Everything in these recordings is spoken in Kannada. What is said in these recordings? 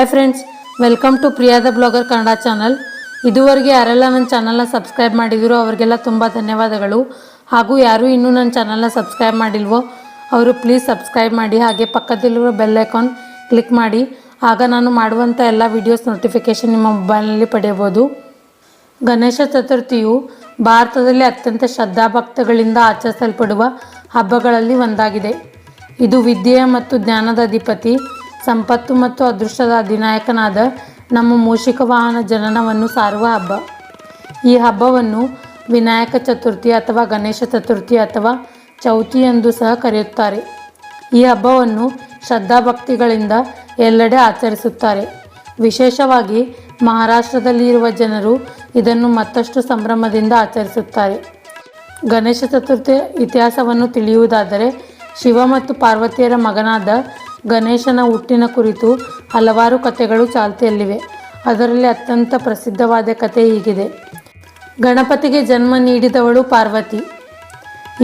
ಹಾಯ್ ಫ್ರೆಂಡ್ಸ್ ವೆಲ್ಕಮ್ ಟು ಪ್ರಿಯಾದ ಬ್ಲಾಗರ್ ಕನ್ನಡ ಚಾನಲ್ ಇದುವರೆಗೆ ಯಾರೆಲ್ಲ ನನ್ನ ಚಾನಲ್ನ ಸಬ್ಸ್ಕ್ರೈಬ್ ಮಾಡಿದಿರೋ ಅವರಿಗೆಲ್ಲ ತುಂಬ ಧನ್ಯವಾದಗಳು. ಹಾಗೂ ಯಾರು ಇನ್ನೂ ನನ್ನ ಚಾನಲ್ನ ಸಬ್ಸ್ಕ್ರೈಬ್ ಮಾಡಿಲ್ವೋ, ಅವರು ಪ್ಲೀಸ್ ಸಬ್ಸ್ಕ್ರೈಬ್ ಮಾಡಿ, ಹಾಗೆ ಪಕ್ಕದಲ್ಲಿರೋ ಬೆಲ್ ಐಕಾನ್ ಕ್ಲಿಕ್ ಮಾಡಿ. ಆಗ ನಾನು ಮಾಡುವಂಥ ಎಲ್ಲ ವೀಡಿಯೋಸ್ ನೋಟಿಫಿಕೇಷನ್ ನಿಮ್ಮ ಮೊಬೈಲ್ನಲ್ಲಿ ಪಡೆಯಬಹುದು. ಗಣೇಶ ಚತುರ್ಥಿಯು ಭಾರತದಲ್ಲಿ ಅತ್ಯಂತ ಶ್ರದ್ಧಾಭಕ್ತಗಳಿಂದ ಆಚರಿಸಲ್ಪಡುವ ಹಬ್ಬಗಳಲ್ಲಿ ಒಂದಾಗಿದೆ. ಇದು ವಿದ್ಯೆಯ ಮತ್ತು ಜ್ಞಾನದ ಅಧಿಪತಿ. ಸಂಪತ್ತು ಮತ್ತು ಅದೃಷ್ಟದ ಅಧಿನಾಯಕನಾದ ನಮ್ಮ ಮೂಷಿಕ ವಾಹನ ಜನನವನ್ನು ಸಾರುವ ಹಬ್ಬ. ಈ ಹಬ್ಬವನ್ನು ವಿನಾಯಕ ಚತುರ್ಥಿ ಅಥವಾ ಗಣೇಶ ಚತುರ್ಥಿ ಅಥವಾ ಚೌತಿ ಎಂದು ಸಹ ಕರೆಯುತ್ತಾರೆ. ಈ ಹಬ್ಬವನ್ನು ಶ್ರದ್ಧಾಭಕ್ತಿಗಳಿಂದ ಎಲ್ಲೆಡೆ ಆಚರಿಸುತ್ತಾರೆ. ವಿಶೇಷವಾಗಿ ಮಹಾರಾಷ್ಟ್ರದಲ್ಲಿ ಇರುವ ಜನರು ಇದನ್ನು ಮತ್ತಷ್ಟು ಸಂಭ್ರಮದಿಂದ ಆಚರಿಸುತ್ತಾರೆ. ಗಣೇಶ ಚತುರ್ಥಿ ಇತಿಹಾಸವನ್ನು ತಿಳಿಯುವುದಾದರೆ ಶಿವ ಮತ್ತು ಪಾರ್ವತಿಯರ ಮಗನಾದ ಗಣೇಶನ ಹುಟ್ಟಿನ ಕುರಿತು ಹಲವಾರು ಕಥೆಗಳು ಚಾಲ್ತಿಯಲ್ಲಿವೆ. ಅದರಲ್ಲಿ ಅತ್ಯಂತ ಪ್ರಸಿದ್ಧವಾದ ಕಥೆ ಹೀಗಿದೆ. ಗಣಪತಿಗೆ ಜನ್ಮ ನೀಡಿದವಳು ಪಾರ್ವತಿ.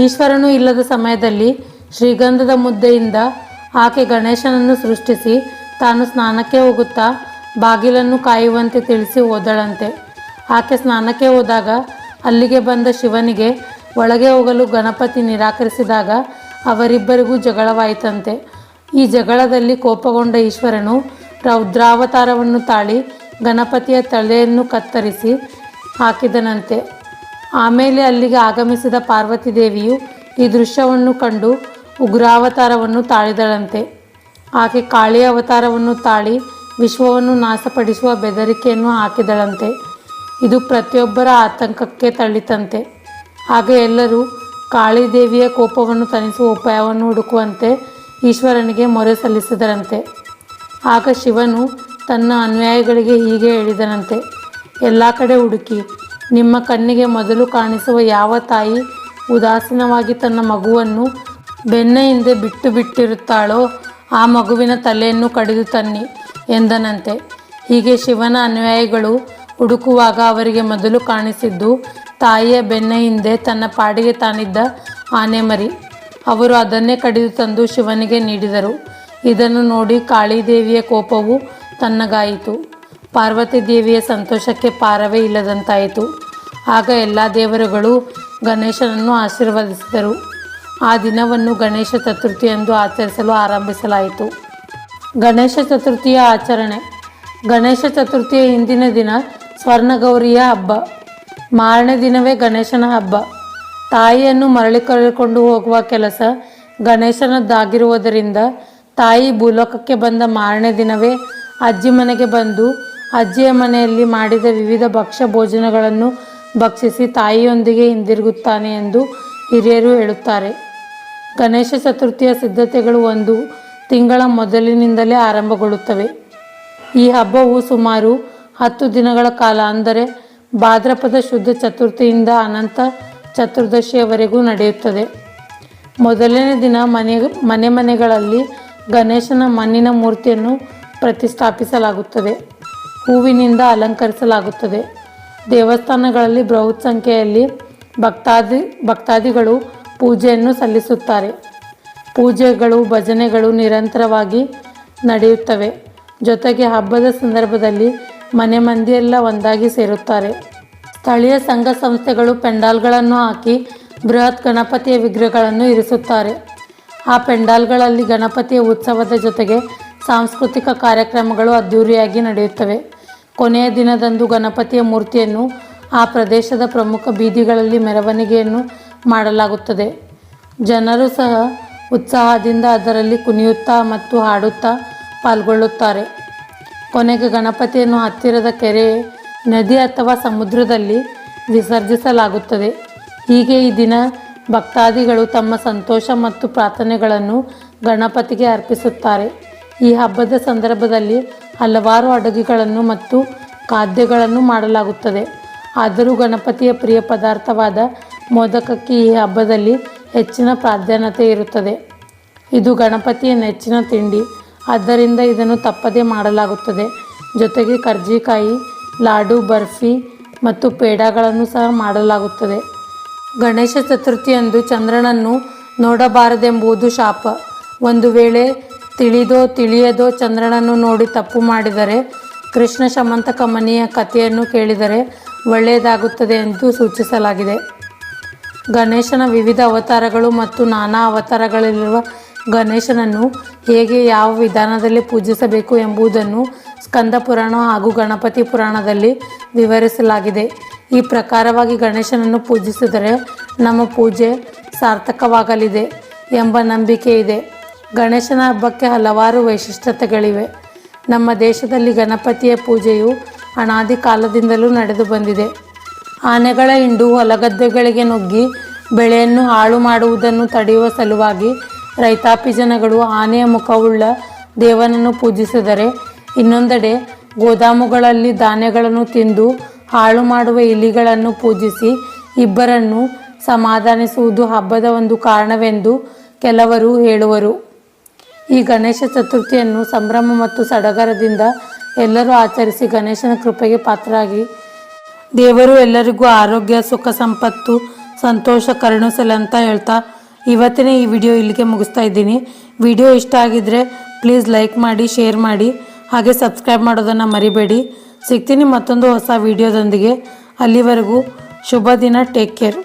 ಈಶ್ವರನು ಇಲ್ಲದ ಸಮಯದಲ್ಲಿ ಶ್ರೀಗಂಧದ ಮುದ್ದೆಯಿಂದ ಆಕೆ ಗಣೇಶನನ್ನು ಸೃಷ್ಟಿಸಿ ತಾನು ಸ್ನಾನಕ್ಕೆ ಹೋಗುತ್ತಾ ಬಾಗಿಲನ್ನು ಕಾಯುವಂತೆ ತಿಳಿಸಿ ಹೋದಳಂತೆ. ಆಕೆ ಸ್ನಾನಕ್ಕೆ ಹೋದಾಗ ಅಲ್ಲಿಗೆ ಬಂದ ಶಿವನಿಗೆ ಒಳಗೆ ಹೋಗಲು ಗಣಪತಿ ನಿರಾಕರಿಸಿದಾಗ ಅವರಿಬ್ಬರಿಗೂ ಜಗಳವಾಯಿತಂತೆ. ಈ ಜಗಳದಲ್ಲಿ ಕೋಪಗೊಂಡ ಈಶ್ವರನು ರೌದ್ರಾವತಾರವನ್ನು ತಾಳಿ ಗಣಪತಿಯ ತಲೆಯನ್ನು ಕತ್ತರಿಸಿ ಹಾಕಿದನಂತೆ. ಆಮೇಲೆ ಅಲ್ಲಿಗೆ ಆಗಮಿಸಿದ ಪಾರ್ವತಿ ದೇವಿಯು ಈ ದೃಶ್ಯವನ್ನು ಕಂಡು ಉಗ್ರಾವತಾರವನ್ನು ತಾಳಿದಳಂತೆ. ಆಕೆ ಕಾಳಿಯ ಅವತಾರವನ್ನು ತಾಳಿ ವಿಶ್ವವನ್ನು ನಾಶಪಡಿಸುವ ಬೆದರಿಕೆಯನ್ನು ಹಾಕಿದಳಂತೆ. ಇದು ಪ್ರತಿಯೊಬ್ಬರ ಆತಂಕಕ್ಕೆ ತಳ್ಳಿತಂತೆ. ಹಾಗೆ ಎಲ್ಲರೂ ಕಾಳಿದೇವಿಯ ಕೋಪವನ್ನು ತಣಿಸುವ ಉಪಾಯವನ್ನು ಹುಡುಕುವಂತೆ ಈಶ್ವರನಿಗೆ ಮೊರೆ ಸಲ್ಲಿಸಿದರಂತೆ. ಆಗ ಶಿವನು ತನ್ನ ಅನ್ಯಾಯಗಳಿಗೆ ಹೀಗೆ ಹೇಳಿದನಂತೆ, ಎಲ್ಲ ಕಡೆ ಹುಡುಕಿ, ನಿಮ್ಮ ಕಣ್ಣಿಗೆ ಮೊದಲು ಕಾಣಿಸುವ ಯಾವ ತಾಯಿ ಉದಾಸೀನವಾಗಿ ತನ್ನ ಮಗುವನ್ನು ಬೆನ್ನ ಹಿಂದೆ ಬಿಟ್ಟು ಬಿಟ್ಟಿರುತ್ತಾಳೋ, ಆ ಮಗುವಿನ ತಲೆಯನ್ನು ಕಡಿದು ತನ್ನಿ, ಎಂದನಂತೆ. ಹೀಗೆ ಶಿವನ ಅನ್ಯಾಯಗಳು ಹುಡುಕುವಾಗ ಅವರಿಗೆ ಮೊದಲು ಕಾಣಿಸಿದ್ದು ತಾಯಿಯ ಬೆನ್ನ ಹಿಂದೆ ತನ್ನ ಪಾಡಿಗೆ ತಾನಿದ್ದ ಆನೆ ಮರಿ ಅವರು ಅದನ್ನೇ ಕಡಿದು ತಂದು ಶಿವನಿಗೆ ನೀಡಿದರು. ಇದನ್ನು ನೋಡಿ ಕಾಳಿದೇವಿಯ ಕೋಪವು ತನ್ನಗಾಯಿತು ಪಾರ್ವತಿ ದೇವಿಯ ಸಂತೋಷಕ್ಕೆ ಪಾರವೇ ಇಲ್ಲದಂತಾಯಿತು. ಆಗ ಎಲ್ಲ ದೇವರುಗಳು ಗಣೇಶನನ್ನು ಆಶೀರ್ವದಿಸಿದರು. ಆ ದಿನವನ್ನು ಗಣೇಶ ಚತುರ್ಥಿ ಎಂದು ಆಚರಿಸಲು ಆರಂಭಿಸಲಾಯಿತು. ಗಣೇಶ ಚತುರ್ಥಿಯ ಆಚರಣೆ. ಗಣೇಶ ಚತುರ್ಥಿಯ ಹಿಂದಿನ ದಿನ ಸ್ವರ್ಣಗೌರಿಯ ಹಬ್ಬ. ಮಾರನೇ ದಿನವೇ ಗಣೇಶನ ಹಬ್ಬ. ತಾಯಿಯನ್ನು ಮರಳಿ ಕರೆದುಕೊಂಡು ಹೋಗುವ ಕೆಲಸ ಗಣೇಶನದ್ದಾಗಿರುವುದರಿಂದ ತಾಯಿ ಭೂಲೋಕಕ್ಕೆ ಬಂದ ಮಾರನೇ ದಿನವೇ ಅಜ್ಜಿ ಮನೆಗೆ ಬಂದು ಅಜ್ಜಿಯ ಮನೆಯಲ್ಲಿ ಮಾಡಿದ ವಿವಿಧ ಭಕ್ಷ್ಯ ಭೋಜನಗಳನ್ನು ಭಕ್ಷಿಸಿ ತಾಯಿಯೊಂದಿಗೆ ಹಿಂದಿರುಗುತ್ತಾನೆ ಎಂದು ಹಿರಿಯರು ಹೇಳುತ್ತಾರೆ. ಗಣೇಶ ಚತುರ್ಥಿಯ ಸಿದ್ಧತೆಗಳು ಒಂದು ತಿಂಗಳ ಮೊದಲಿನಿಂದಲೇ ಆರಂಭಗೊಳ್ಳುತ್ತವೆ. ಈ ಹಬ್ಬವು ಸುಮಾರು ಹತ್ತು ದಿನಗಳ ಕಾಲ, ಅಂದರೆ ಭಾದ್ರಪದ ಶುದ್ಧ ಚತುರ್ಥಿಯಿಂದ ಅನಂತ ಚತುರ್ದಶಿಯವರೆಗೂ ನಡೆಯುತ್ತದೆ. ಮೊದಲನೇ ದಿನ ಮನೆ ಮನೆ ಮನೆಗಳಲ್ಲಿ ಗಣೇಶನ ಮಣ್ಣಿನ ಮೂರ್ತಿಯನ್ನು ಪ್ರತಿಷ್ಠಾಪಿಸಲಾಗುತ್ತದೆ. ಹೂವಿನಿಂದ ಅಲಂಕರಿಸಲಾಗುತ್ತದೆ. ದೇವಸ್ಥಾನಗಳಲ್ಲಿ ಬೃಹತ್ ಸಂಖ್ಯೆಯಲ್ಲಿ ಭಕ್ತಾದಿ, ಭಕ್ತಾದಿಗಳು ಪೂಜೆಯನ್ನು ಸಲ್ಲಿಸುತ್ತಾರೆ. ಪೂಜೆಗಳು, ಭಜನೆಗಳು ನಿರಂತರವಾಗಿ ನಡೆಯುತ್ತವೆ. ಜೊತೆಗೆ ಹಬ್ಬದ ಸಂದರ್ಭದಲ್ಲಿ ಮನೆ ಮಂದಿಯೆಲ್ಲ ಒಂದಾಗಿ ಸೇರುತ್ತಾರೆ. ಸ್ಥಳೀಯ ಸಂಘ ಸಂಸ್ಥೆಗಳು ಪೆಂಡಾಲ್ಗಳನ್ನು ಹಾಕಿ ಬೃಹತ್ ಗಣಪತಿಯ ವಿಗ್ರಹಗಳನ್ನು ಇರಿಸುತ್ತಾರೆ. ಆ ಪೆಂಡಾಲ್ಗಳಲ್ಲಿ ಗಣಪತಿಯ ಉತ್ಸವದ ಜೊತೆಗೆ ಸಾಂಸ್ಕೃತಿಕ ಕಾರ್ಯಕ್ರಮಗಳು ಅದ್ಧೂರಿಯಾಗಿ ನಡೆಯುತ್ತವೆ. ಕೊನೆಯ ದಿನದಂದು ಗಣಪತಿಯ ಮೂರ್ತಿಯನ್ನು ಆ ಪ್ರದೇಶದ ಪ್ರಮುಖ ಬೀದಿಗಳಲ್ಲಿ ಮೆರವಣಿಗೆಯನ್ನು ಮಾಡಲಾಗುತ್ತದೆ. ಜನರು ಸಹ ಉತ್ಸಾಹದಿಂದ ಅದರಲ್ಲಿ ಕುಣಿಯುತ್ತಾ ಮತ್ತು ಹಾಡುತ್ತಾ ಪಾಲ್ಗೊಳ್ಳುತ್ತಾರೆ. ಕೊನೆಗೆ ಗಣಪತಿಯನ್ನು ಹತ್ತಿರದ ಕೆರೆ ನದಿ ಅಥವಾ ಸಮುದ್ರದಲ್ಲಿ ವಿಸರ್ಜಿಸಲಾಗುತ್ತದೆ. ಹೀಗೆ ಈ ದಿನ ಭಕ್ತಾದಿಗಳು ತಮ್ಮ ಸಂತೋಷ ಮತ್ತು ಪ್ರಾರ್ಥನೆಗಳನ್ನು ಗಣಪತಿಗೆ ಅರ್ಪಿಸುತ್ತಾರೆ. ಈ ಹಬ್ಬದ ಸಂದರ್ಭದಲ್ಲಿ ಹಲವಾರು ಅಡುಗೆಗಳನ್ನು ಮತ್ತು ಖಾದ್ಯಗಳನ್ನು ಮಾಡಲಾಗುತ್ತದೆ. ಆದರೂ ಗಣಪತಿಯ ಪ್ರಿಯ ಪದಾರ್ಥವಾದ ಮೋದಕಕ್ಕೆ ಈ ಹಬ್ಬದಲ್ಲಿ ಹೆಚ್ಚಿನ ಪ್ರಾಧಾನ್ಯತೆ ಇರುತ್ತದೆ. ಇದು ಗಣಪತಿಯ ನೆಚ್ಚಿನ ತಿಂಡಿ. ಆದ್ದರಿಂದ ಇದನ್ನು ತಪ್ಪದೇ ಮಾಡಲಾಗುತ್ತದೆ. ಜೊತೆಗೆ ಕರ್ಜಿಕಾಯಿ ಲಾಡು, ಬರ್ಫಿ ಮತ್ತು ಪೇಡಾಗಳನ್ನು ಸಹ ಮಾಡಲಾಗುತ್ತದೆ. ಗಣೇಶ ಚತುರ್ಥಿಯಂದು ಚಂದ್ರನನ್ನು ನೋಡಬಾರದೆಂಬುದು ಶಾಪ. ಒಂದು ವೇಳೆ ತಿಳಿದೋ ತಿಳಿಯದೋ ಚಂದ್ರನನ್ನು ನೋಡಿ ತಪ್ಪು ಮಾಡಿದರೆ, ಕೃಷ್ಣ ಶಮಂತಕ ಮನೆಯ ಕಥೆಯನ್ನು ಕೇಳಿದರೆ ಒಳ್ಳೆಯದಾಗುತ್ತದೆ ಎಂದು ಸೂಚಿಸಲಾಗಿದೆ. ಗಣೇಶನ ವಿವಿಧ ಅವತಾರಗಳು ಮತ್ತು ನಾನಾ ಅವತಾರಗಳಲ್ಲಿರುವ ಗಣೇಶನನ್ನು ಹೇಗೆ ಯಾವ ವಿಧಾನದಲ್ಲಿ ಪೂಜಿಸಬೇಕು ಎಂಬುದನ್ನು ಸ್ಕಂದ ಪುರಾಣ ಹಾಗೂ ಗಣಪತಿ ಪುರಾಣದಲ್ಲಿ ವಿವರಿಸಲಾಗಿದೆ. ಈ ಪ್ರಕಾರವಾಗಿ ಗಣೇಶನನ್ನು ಪೂಜಿಸಿದರೆ ನಮ್ಮ ಪೂಜೆ ಸಾರ್ಥಕವಾಗಲಿದೆ ಎಂಬ ನಂಬಿಕೆ ಇದೆ. ಗಣೇಶನ ಹಬ್ಬಕ್ಕೆ ಹಲವಾರು ವೈಶಿಷ್ಟ್ಯತೆಗಳಿವೆ. ನಮ್ಮ ದೇಶದಲ್ಲಿ ಗಣಪತಿಯ ಪೂಜೆಯು ಅನಾದಿ ಕಾಲದಿಂದಲೂ ನಡೆದು ಬಂದಿದೆ. ಆನೆಗಳ ಹಿಂಡು ಹೊಲಗದ್ದೆಗಳಿಗೆ ನುಗ್ಗಿ ಬೆಳೆಯನ್ನು ಹಾಳು ಮಾಡುವುದನ್ನು ತಡೆಯುವ ಸಲುವಾಗಿ ರೈತಾಪಿ ಜನಗಳು ಆನೆಯ ಮುಖವುಳ್ಳ ದೇವನನ್ನು ಪೂಜಿಸಿದರೆ ಇನ್ನೊಂದೆಡೆ ಗೋದಾಮುಗಳಲ್ಲಿ ಧಾನ್ಯಗಳನ್ನು ತಿಂದು ಹಾಳು ಮಾಡುವ ಇಲಿಗಳನ್ನು ಪೂಜಿಸಿ ಇಬ್ಬರನ್ನು ಸಮಾಧಾನಿಸುವುದು ಹಬ್ಬದ ಒಂದು ಕಾರಣವೆಂದು ಕೆಲವರು ಹೇಳುವರು. ಈ ಗಣೇಶ ಚತುರ್ಥಿಯನ್ನು ಸಂಭ್ರಮ ಮತ್ತು ಸಡಗರದಿಂದ ಎಲ್ಲರೂ ಆಚರಿಸಿ ಗಣೇಶನ ಕೃಪೆಗೆ ಪಾತ್ರರಾಗಿ ದೇವರು ಎಲ್ಲರಿಗೂ ಆರೋಗ್ಯ, ಸುಖ, ಸಂಪತ್ತು, ಸಂತೋಷ ಕರುಣಿಸಲಿ ಅಂತ ಹೇಳ್ತಾ ಇವತ್ತಿನ ಈ ವಿಡಿಯೋ ಇಲ್ಲಿಗೆ ಮುಗಿಸ್ತಾ ಇದ್ದೀನಿ. ವಿಡಿಯೋ ಇಷ್ಟ ಆಗಿದ್ರೆ ಪ್ಲೀಸ್ ಲೈಕ್ ಮಾಡಿ, ಶೇರ್ ಮಾಡಿ. ಹಾಗೆ ಸಬ್ಸ್ಕ್ರೈಬ್ ಮಾಡೋದನ್ನು ಮರಿಬೇಡಿ. ಸಿಗ್ತೀನಿ ಮತ್ತೊಂದು ಹೊಸ ವಿಡಿಯೋದೊಂದಿಗೆ ಅಲ್ಲಿವರೆಗೂ ಶುಭ ದಿನ ಟೇಕ್ ಕೇರ್